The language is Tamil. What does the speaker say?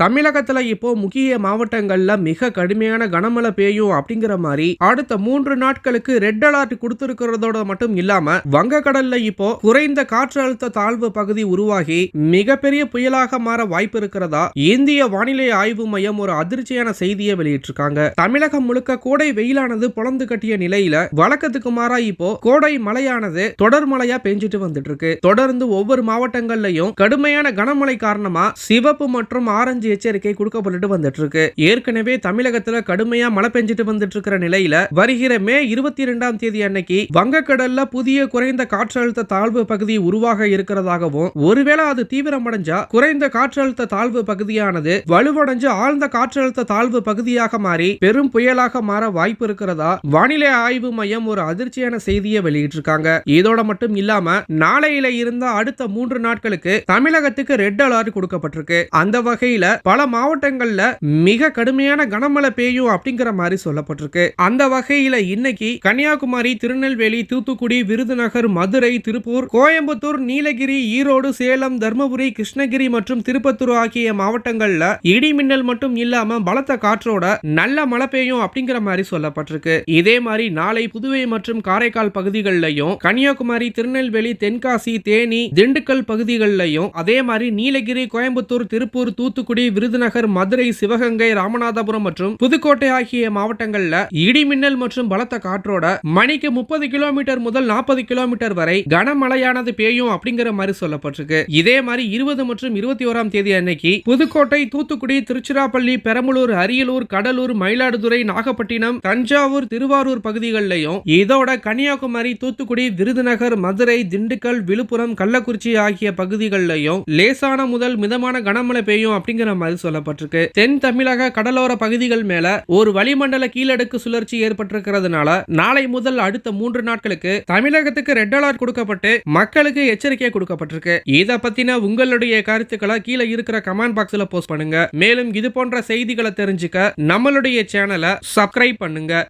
தமிழகத்துல இப்போ முக்கிய மாவட்டங்கள்ல மிக கடுமையான கனமழை பெய்யும் அப்படிங்கிற மாதிரி அடுத்த மூன்று நாட்களுக்கு ரெட் அலர்ட் கொடுத்திருக்கிறதோட மட்டும் இல்லாம வங்கக்கடல்ல இப்போ குறைந்த காற்றழுத்த தாழ்வு பகுதி உருவாகி மிகப்பெரிய புயலாக மாற வாய்ப்பு இருக்கிறதா இந்திய வானிலை ஆய்வு மையம் ஒரு அதிர்ச்சியான செய்தியை வெளியிட்டிருக்காங்க. தமிழகம் முழுக்க கோடை வெயிலானது பொழந்து கட்டிய நிலையில வழக்கத்துக்கு மாறா இப்போ கோடை மழையானது தொடர் மழையா பெஞ்சிட்டு வந்துட்டு இருக்கு. தொடர்ந்து ஒவ்வொரு மாவட்டங்கள்லயும் கடுமையான கனமழை காரணமா சிவப்பு மற்றும் ஆரஞ்சு எச்சரிக்கை கொடுக்கப்பட்டு வந்துட்டு இருக்கு ஏற்கனவே தமிழகத்துல கடுமையா மழை பெஞ்சிட்டு வந்துட்டு இருக்கிற நிலையில வருகிற மே இருபத்தி இரண்டாம் தேதி அன்னைக்கு வங்கக்கடல்ல புதிய குறைந்த காற்றழுத்த தாழ்வு பகுதி உருவாக இருக்கிறதாகவும் ஒருவேளை அது தீவிரமடைஞ்சா குறைந்த காற்றழுத்த தாழ்வு பகுதியானது வலுவடைஞ்சு ஆழ்ந்த காற்றழுத்த தாழ்வு பகுதியாக மாறி பெரும் புயலாக மாற வாய்ப்பு இருக்கிறதா வானிலை ஆய்வு மையம் ஒரு அதிர்ச்சியான செய்தியை வெளியிட்டிருக்காங்க. இதோட மட்டும் இல்லாம நாளையில இருந்த அடுத்த மூன்று நாட்களுக்கு தமிழகத்துக்கு ரெட் அலர்ட் கொடுக்கப்பட்டிருக்கு. அந்த வகையில பல மாவட்டங்கள்ல மிக கடுமையான கனமழை பெய்யும் அப்படிங்கிற மாதிரி சொல்லப்பட்டிருக்கு. அந்த வகையில இன்னைக்கு கன்னியாகுமரி திருநெல்வேலி தூத்துக்குடி விருதுநகர் மதுரை திருப்பூர் கோயம்புத்தூர் நீலகிரி ஈரோடு சேலம் தர்மபுரி கிருஷ்ணகிரி மற்றும் திருப்பத்தூர் ஆகிய மாவட்டங்கள்ல இடி மின்னல் மட்டும் இல்லாம பலத்த காற்றோட நல்ல மழை பெய்யும் அப்படிங்கிற மாதிரி சொல்லப்பட்டிருக்கு. இதே மாதிரி நாளை புதுவை மற்றும் காரைக்கால் பகுதிகளிலையும் கன்னியாகுமரி திருநெல்வேலி தென்காசி தேனி திண்டுக்கல் பகுதிகளிலையும் அதே மாதிரி நீலகிரி கோயம்புத்தூர் திருப்பூர் தூத்துக்குடி தூத்துக்குடி விருதுநகர் மதுரை சிவகங்கை ராமநாதபுரம் மற்றும் புதுக்கோட்டை ஆகிய மாவட்டங்கள்ல இடி மின்னல் மற்றும் பலத்த காற்றோட மணிக்கு முப்பது கிலோமீட்டர் முதல் நாற்பது கிலோமீட்டர் வரை கனமழையானது பெய்யும் அப்படிங்கிற மாதிரி சொல்லப்பட்டிருக்கு. இதே மாதிரி இருபது மற்றும் இருபத்தி ஓராம் தேதி அன்னைக்கு புதுக்கோட்டை தூத்துக்குடி திருச்சிராப்பள்ளி பெரம்பலூர் அரியலூர் கடலூர் மயிலாடுதுறை நாகப்பட்டினம் தஞ்சாவூர் திருவாரூர் பகுதிகளிலையும் இதோட கன்னியாகுமரி தூத்துக்குடி விருதுநகர் மதுரை திண்டுக்கல் விழுப்புரம் கள்ளக்குறிச்சி ஆகிய பகுதிகளிலையும் லேசான முதல் மிதமான கனமழை பெய்யும் அப்படிங்கிற மாதிரி சொல்லப்பட்டிருக்கு. தென் தமிழக கடலோர பகுதிகள் மேல ஒரு வளிமண்டல கீழடுக்கு சுழற்சி ஏற்பட்டிருக்கிறதுனால நாளை முதல் அடுத்த மூன்று நாட்களுக்கு தமிழகத்துக்கு ரெட் அலர்ட் கொடுக்கப்பட்டு மக்களுக்கு எச்சரிக்கை கொடுக்கப்பட்டிருக்கு. இத பத்தின உங்களுடைய கருத்துக்களை கீழே இருக்கிற கமெண்ட் பாக்ஸ்ல போஸ்ட் பண்ணுங்க. மேலும் இது போன்ற செய்திகளை தெரிஞ்சுக்க நம்மளுடைய சேனலை சப்ஸ்கிரைப் பண்ணுங்க.